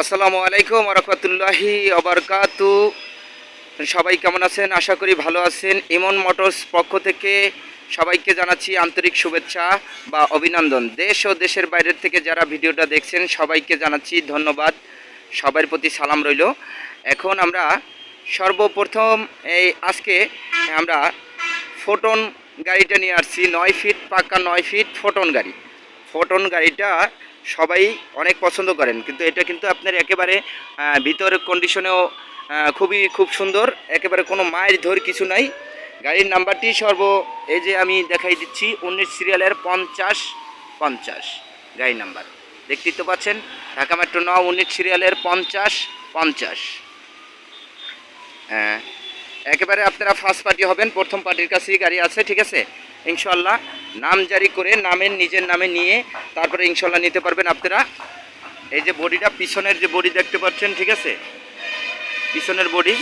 আসসালামু আলাইকুম রহমতুল্লাহি অবরকাতু সবাই কেমন আছেন? আশা করি ভালো আছেন। ইমন মোটরস পক্ষ থেকে সবাইকে জানাচ্ছি আন্তরিক শুভেচ্ছা বা অভিনন্দন। দেশ ও দেশের বাইরের থেকে যারা ভিডিওটা দেখছেন, সবাইকে জানাচ্ছি ধন্যবাদ। সবার প্রতি সালাম রইল। এখন আমরা সর্বপ্রথম এই আজকে আমরা ফোটন গাড়িটা নিয়ে আসছি। নয় ফিট পাক্কা নয় ফিট ফোটন গাড়ি। ফোটন গাড়িটা সবাই অনেক পছন্দ করেন, কিন্তু এটা কিন্তু আপনার একেবারে ভিতরের কন্ডিশনেও খুবই খুব সুন্দর, একেবারে কোনো মায়ের ধর কিছু নাই। গাড়ির নাম্বারটি সর্ব, এই যে আমি দেখাই দিচ্ছি, উনিশ সিরিয়ালের পঞ্চাশ পঞ্চাশ গাড়ি নাম্বার দেখতেই তো পাচ্ছেন, ঢাকা মেট্রো ন উনিশ সিরিয়ালের পঞ্চাশ পঞ্চাশ। হ্যাঁ একেবারে আপনারা ফার্স্ট পার্টি হবেন, প্রথম পার্টির কাছেই গাড়ি আছে, ঠিক আছে? ইনশাল্লাহ নাম জারি করে নামের নিজের নামে নিয়ে তারপরে ইনশাল্লাহ নিতে পারবেন আপনারা। এই যে বডিটা, পিছনের যে বডি দেখতে পাচ্ছেন, ঠিক আছে? পিছনের বডি।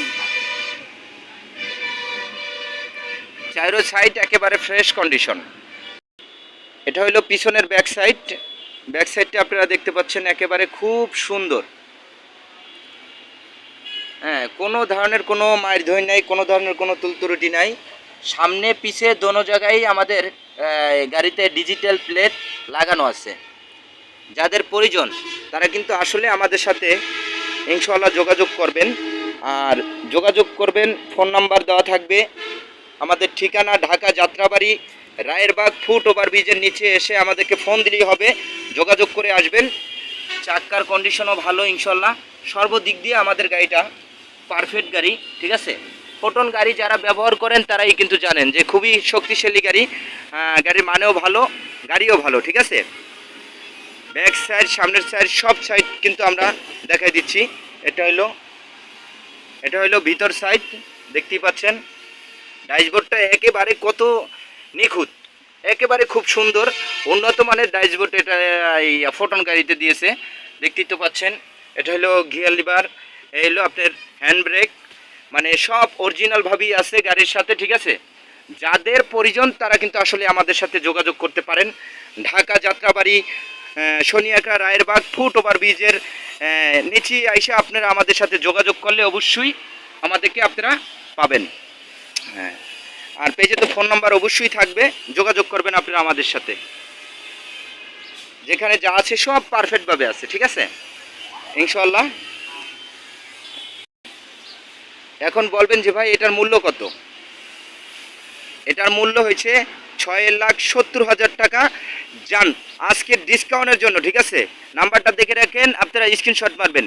চাইরো সাইড একেবারে ফ্রেশ কন্ডিশন। এটা হলো পিছনের ব্যাক সাইড। ব্যাক সাইডটা আপনারা দেখতে পাচ্ছেন একেবারে খুব সুন্দর। হ্যাঁ কোনো ধরনের কোনো মায়ের ধৈ নাই, কোনো ধরনের কোনো তুলতুরুটি নাই। সামনে পিছে দোনো জায়গায় আমাদের গাড়িতে ডিজিটাল প্লেট লাগানো আছে। যাদের প্রয়োজন তারা কিন্তু আসলে আমাদের সাথে ইনশাল্লাহ যোগাযোগ করবেন। আর যোগাযোগ করবেন, ফোন নাম্বার দেওয়া থাকবে। আমাদের ঠিকানা ঢাকা যাত্রাবাড়ি, রায়েরবাগ, ফুট ওভার ব্রিজের নিচে এসে আমাদেরকে ফোন দিলেই হবে। যোগাযোগ করে আসবেন। চাক্কার কন্ডিশনও ভালো ইনশাল্লাহ সর্বদিক দিয়ে আমাদের গাড়িটা পারফেক্ট গাড়ি, ঠিক আছে? ফোটন গাড়ি যারা ব্যবহার করেন, তারাই কিন্তু জানেন যে খুবই শক্তিশালী গাড়ি। গাড়ির মানেও ভালো, গাড়িও ভালো, ঠিক আছে? ব্যাক সাইড, সামনের সাইড, সব সাইড কিন্তু আমরা দেখাই দিচ্ছি। এটা হলো এটা হলো ভিতর সাইড, দেখতেই পাচ্ছেন। ডাইসবোর্ডটা একেবারে কত নিখুঁত, একেবারে খুব সুন্দর, উন্নত মানের ডাইসবোর্ড এটা, এই ফোটন গাড়িতে দিয়েছে। দেখতেই তো পাচ্ছেন, এটা হলো গিয়ার লিভার, এই হলো আপনার হ্যান্ড ব্রেক। মানে সব অরিজিনালভাবেই আছে গাড়ির সাথে ঠিক আছে? যাদের পরিজন তারা কিন্তু আসলে আমাদের সাথে যোগাযোগ করতে পারেন। ঢাকা যাত্রাবাড়ি আহ, শনিয়াকা রায়েরবাগ ফুট ওভার ব্রিজের নিচে আইসা আপনারা আমাদের সাথে যোগাযোগ করলে অবশ্যই আমাদেরকে আপনারা পাবেন। হ্যাঁ। আর পেজে তো ফোন নাম্বার অবশ্যই থাকবে যোগাযোগ করবেন আপনারা আমাদের সাথে। যেখানে যা আছে সব পারফেক্টভাবে আছে ঠিক আছে? ইনশাল্লাহ এখন বলবেন যে ভাই, এটার মূল্য কত? এটার মূল্য হয়েছে ছয় লাখ সত্তর হাজার টাকা। যান আজকের ডিসকাউন্টের জন্য, ঠিক আছে? নাম্বারটা দেখে রাখেন, আপনারা স্ক্রিনশট মারবেন।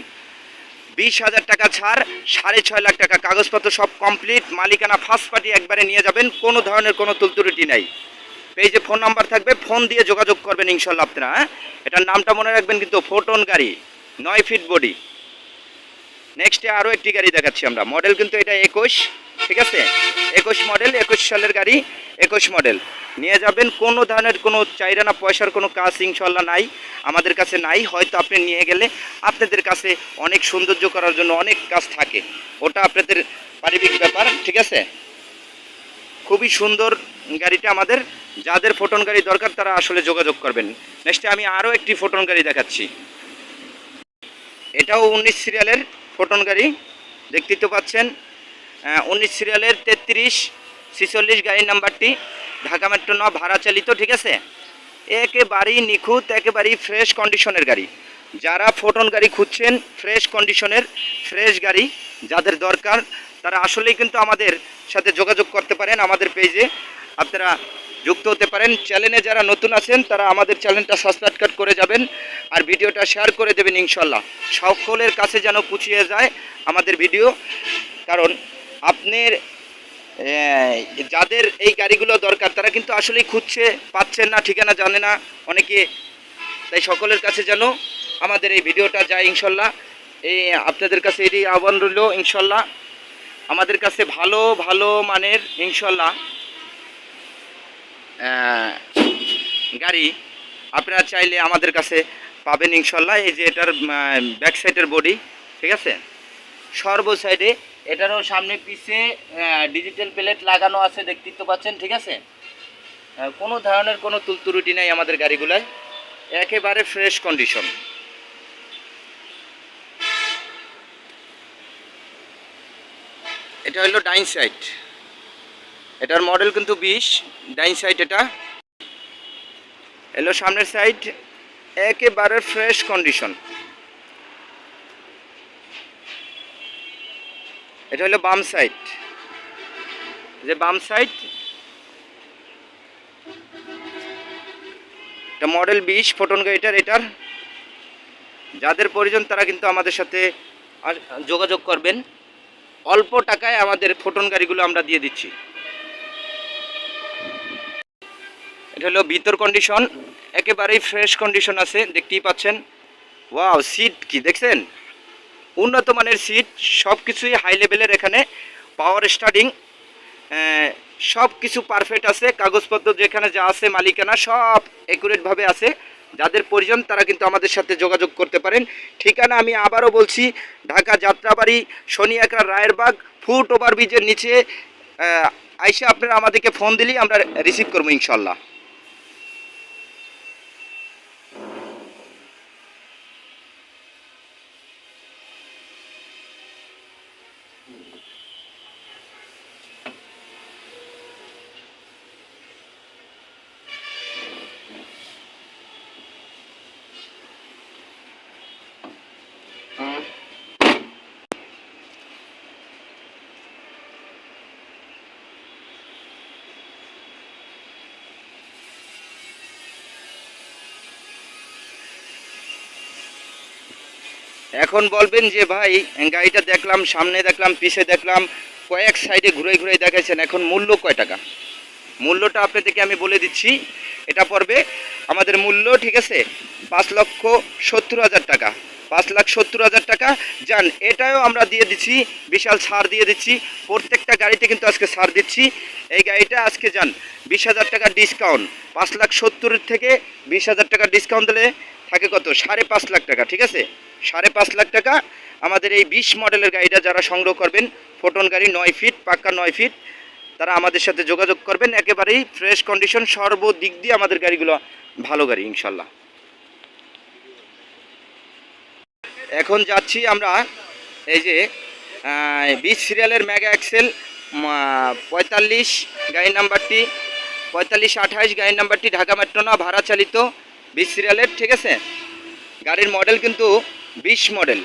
বিশ হাজার টাকা ছাড়, সাড়ে ছয় লাখ টাকা। কাগজপত্র সব কমপ্লিট মালিকানা ফার্স্ট পার্টি একবারে নিয়ে যাবেন, কোনো ধরনের কোনো তুলতুরুটি নাই। পেজে ফোন নাম্বার থাকবে ফোন দিয়ে যোগাযোগ করবেন ইনশাল্লাহ আপনারা হ্যাঁ? এটার নামটা মনে রাখবেন কিন্তু ফোটন গাড়ি, নয় ফিট বডি নেক্সটে আরও একটি গাড়ি দেখাচ্ছি আমরা। মডেল কিন্তু এটা একুশ, ঠিক আছে? একুশ মডেল একুশ সালের গাড়ি, একুশ মডেল নিয়ে যাবেন, কোনো ধরনের কোনো চাইরানা পয়সার কোনো কাজ ইনশাল্লাহ নাই, আমাদের কাছে নাই। হয়তো আপনি নিয়ে গেলে আপনাদের কাছে অনেক সৌন্দর্য করার জন্য অনেক কাজ থাকে। ওটা আপনাদের পারিবারিক ব্যাপার, ঠিক আছে? খুবই সুন্দর গাড়িটা আমাদের। যাদের ফোটন গাড়ি দরকার, তারা আসলে যোগাযোগ করবেন। নেক্সটে আমি আরও একটি ফোটন গাড়ি দেখাচ্ছি। এটাও উনিশ সিরিয়ালের ফোটন গাড়ি দেখতেই তো পাচ্ছেন উনিশ সিরিয়ালের তেত্রিশ, ছিচল্লিশ গাড়ির নাম্বারটি, ঢাকা মেট্রো ন ভাড়া চালিত, ঠিক আছে? একেবারেই নিখুঁত, একেবারেই ফ্রেশ কন্ডিশনের গাড়ি। যারা ফোটন গাড়ি খুঁজছেন ফ্রেশ কন্ডিশনের ফ্রেশ গাড়ি যাদের দরকার, তারা আসলেই কিন্তু আমাদের সাথে যোগাযোগ করতে পারেন আমাদের পেজে আপনারা যুক্ত হতে পারেন। চ্যানেলে যারা নতুন আছেন, তারা আমাদের চ্যানেলটা সাবস্ক্রাইব করে যাবেন আর ভিডিওটা শেয়ার করে দেবেন ইনশাল্লাহ সকলের কাছে যেন পুছিয়ে যায় আমাদের ভিডিও। কারণ আপনার যাদের এই গাড়িগুলো দরকার, তারা কিন্তু আসলেই খুঁজছে পাচ্ছেন না, ঠিকানা জানে না অনেকে। তাই সকলের কাছে যেন আমাদের এই ভিডিওটা যায় ইনশাল্লাহ এই আপনাদের কাছে এটি আহ্বান রইল ইনশাল্লাহ আমাদের কাছে ভালো ভালো মানের ইনশাল্লাহ গাড়ি আপনারা চাইলে আমাদের কাছে পাবেন ইনশাল্লাহ। এই যে এটার ব্যাক সাইডের বডি ঠিক আছে? সর্ব সাইডে এটারও সামনে পিছে ডিজিটাল প্লেট লাগানো আছে দেখতে তো পাচ্ছেন, ঠিক আছে? কোনো ধরনের কোনো তুলতুরুটি নেই আমাদের গাড়িগুলায়। একেবারে ফ্রেশ কন্ডিশন এটা হলো ডাইন সাইড এটার মডেল কিন্তু বিশ, ডাইন সাইড এটা। এলো সামনের সাইড একেবারে ফ্রেশ কন্ডিশন এটা হলো বাম সাইড যে বাম সাইড এটা মডেল বিশ ফোটন গাড়িটার এটার। যাদের প্রয়োজন তারা কিন্তু আমাদের সাথে যোগাযোগ করবেন। অল্প টাকায় আমাদের ফোটন গাড়িগুলো আমরা দিয়ে দিচ্ছি। এটা হলো ভিতর কন্ডিশন একেবারেই ফ্রেশ কন্ডিশন আছে, দেখতেই পাচ্ছেন। ওয়াও সিট কি, দেখছেন? উন্নত মানের সিট সব কিছুই হাই লেভেলের এখানে পাওয়ার স্টার্টিং সব কিছু পারফেক্ট আছে, কাগজপত্র যেখানে যা আছে, মালিকানা সব একুরেটভাবে আছে। যাদের প্রয়োজন, তারা কিন্তু আমাদের সাথে যোগাযোগ করতে পারেন। ঠিকানা আমি আবারও বলছি, ঢাকা যাত্রাবাড়ি শনি একরা রায়েরবাগ, ফুট ওভার ব্রিজের নিচে আইসে আপনারা আমাদেরকে ফোন দিলেই আমরা রিসিভ করব ইনশাল্লাহ। এখন বলবেন যে ভাই, গাড়িটা দেখলাম, সামনে দেখলাম, পিছে দেখলাম, কয়েক সাইডে ঘুরে ঘুরে দেখাইছেন এখন মূল্য কয় টাকা? মূল্যটা আপনাদেরকে আমি বলে দিচ্ছি, এটা পড়বে, আমাদের মূল্য, ঠিক আছে, পাঁচ লক্ষ সত্তর হাজার টাকা, পাঁচ লাখ সত্তর হাজার টাকা। যান, এটাও আমরা দিয়ে দিচ্ছি, বিশাল ছাড় দিয়ে দিচ্ছি, প্রত্যেকটা গাড়িতে কিন্তু আজকে ছাড় দিচ্ছি। এই গাড়িটা আজকে, যান, বিশ হাজার টাকা ডিসকাউন্ট পাঁচ লাখ সত্তরের থেকে বিশ হাজার টাকা ডিসকাউন্ট দিলে থাকে কত? সাড়ে পাঁচ লাখ টাকা, ঠিক আছে? সাড়ে পাঁচ লাখ টাকা। আমাদের এই বিশ মডেলের গাড়িটা যারা সংগ্রহ করবেন, ফোটন গাড়ি নয় ফিট, পাক্কা নয় ফিট, তারা আমাদের সাথে যোগাযোগ করবেন। একেবারেই ফ্রেশ কন্ডিশন, সর্বদিক দিয়ে আমাদের গাড়িগুলো ভালো গাড়ি, ইনশাল্লাহ। এখন যাচ্ছি আমরা এই যে বিশ সিরিয়ালের ম্যাগা এক্সেল পঁয়তাল্লিশ গাড়ির নাম্বারটি, পঁয়তাল্লিশ আঠাইশ গাড়ির নাম্বারটি ঢাকা মেট্রো না, ভাড়া চালিত বিশ সিরিয়ালের, ঠিক আছে? গাড়ির মডেল কিন্তু বিশ মডেল।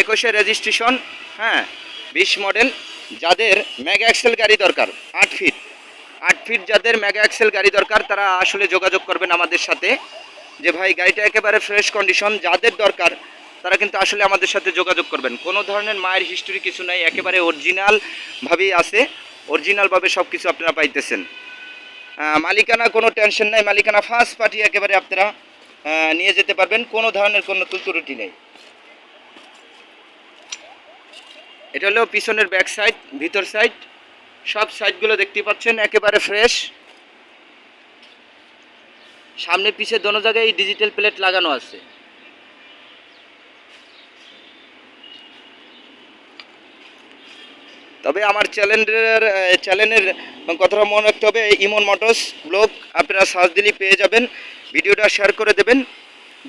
একুশে রেজিস্ট্রেশন হ্যাঁ বিশ মডেল, যাদের মেগা এক্সেল গাড়ি দরকার, আট ফিট আট ফিট যাদের মেগা এক্সেল গাড়ি দরকার, তারা আসলে যোগাযোগ করবেন আমাদের সাথে। যে ভাই, গাড়িটা একেবারে ফ্রেশ কন্ডিশন যাদের দরকার, তারা কিন্তু আসলে আমাদের সাথে যোগাযোগ করবেন। কোনো ধরনের মায়ের হিস্টোরি কিছু নাই, একেবারে অরিজিনালভাবেই আছে। অরিজিনালভাবে সব কিছু আপনারা পাইতেছেন। মালিকানা কোনো টেনশন নাই, মালিকানা ফার্স্ট পার্টি একেবারে আপনারা নিয়ে যেতে পারবেন, কোনো ধরনের কোনো তুলতুরুটি নেই। এটা হলো পিছনের ব্যাক সাইড ভিতর সাইড সব সাইডগুলো দেখতে পাচ্ছেন, একেবারে ফ্রেশ সামনে, পিছে, দোনো জায়গায় এই ডিজিটাল প্লেট লাগানো আছে। তবে আমার চ্যানেলের চ্যানেলের কথাটা মনে রাখতে হবে ইমন মোটরস ব্লগ আপনারা সার্চ দিলেই পেয়ে যাবেন। ভিডিওটা শেয়ার করে দেবেন,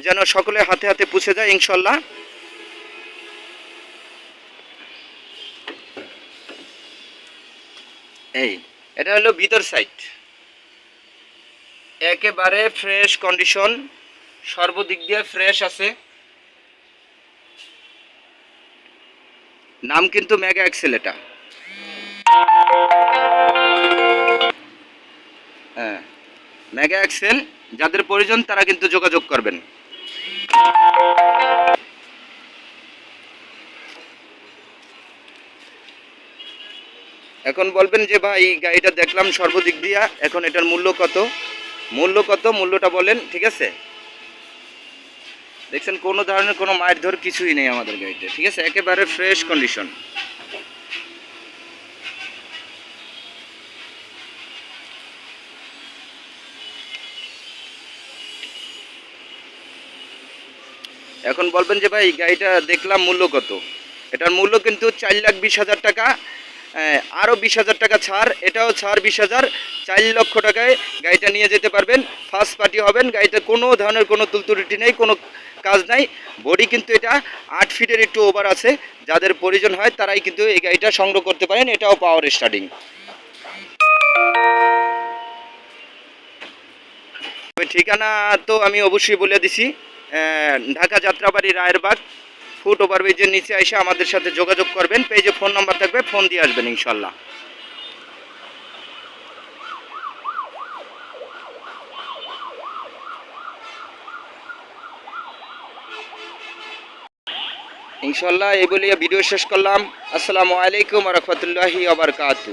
যেন সকলে হাতে হাতে পুষে যায়, ইনশাল্লাহ। এই, এটা হলো ভিতর সাইড একেবারে ফ্রেশ কন্ডিশন সর্বদিক দিয়ে ফ্রেশ আছে। নাম কিন্তু মেগা এক্সেল এটা। মেগা এক্সেল যাদের প্রয়োজন তারা কিন্তু যোগাযোগ করবেন। এখন বলবেন যে, ভাই গাড়িটা দেখলাম সর্বদিক দিয়া, এখন এটার মূল্য কত? মূল্য কত? মূল্যটা বলেন, ঠিক আছে? দেখছেন, কোনো ধরনের কোনো মায়ের ধর কিছুই নেই আমাদের গাড়িতে, ঠিক আছে? একেবারে ফ্রেশ কন্ডিশন এখন বলবেন যে ভাই, গাড়িটা দেখলাম মূল্য কত? এটার মূল্য কিন্তু চার লাখ বিশ হাজার টাকা। আরও বিশ হাজার টাকা ছাড়, এটাও ছাড় বিশ হাজার। চার লক্ষ টাকায় গাড়িটা নিয়ে যেতে পারবেন। ফার্স্ট পার্টি হবেন, গাড়িটা কোনো ধরনের কোনো তুলতুরিটি নেই, কোনো কাজ নাই। বডি কিন্তু এটা আট ফিটের একটু ওভার আছে। যাদের প্রয়োজন হয়, তারাই কিন্তু এই গাড়িটা সংগ্রহ করতে পারেন। এটাও পাওয়ার স্টার্টিং ঠিকানা তো আমি অবশ্যই বলে দিছি। ঢাকা যাত্রাবাড়ি রায়েরবাগ, ফুট ওভারব্রিজের নিচে এসে আমাদের সাথে যোগাযোগ করবেন। পেজে ফোন নাম্বার থাকবে, ফোন দিয়ে আসবেন ইনশাল্লাহ। ইনশাল্লাহ এই বলিয়া ভিডিও শেষ করলাম। আসসালামু আলাইকুম রহমতুল্লাহি আবরকাতু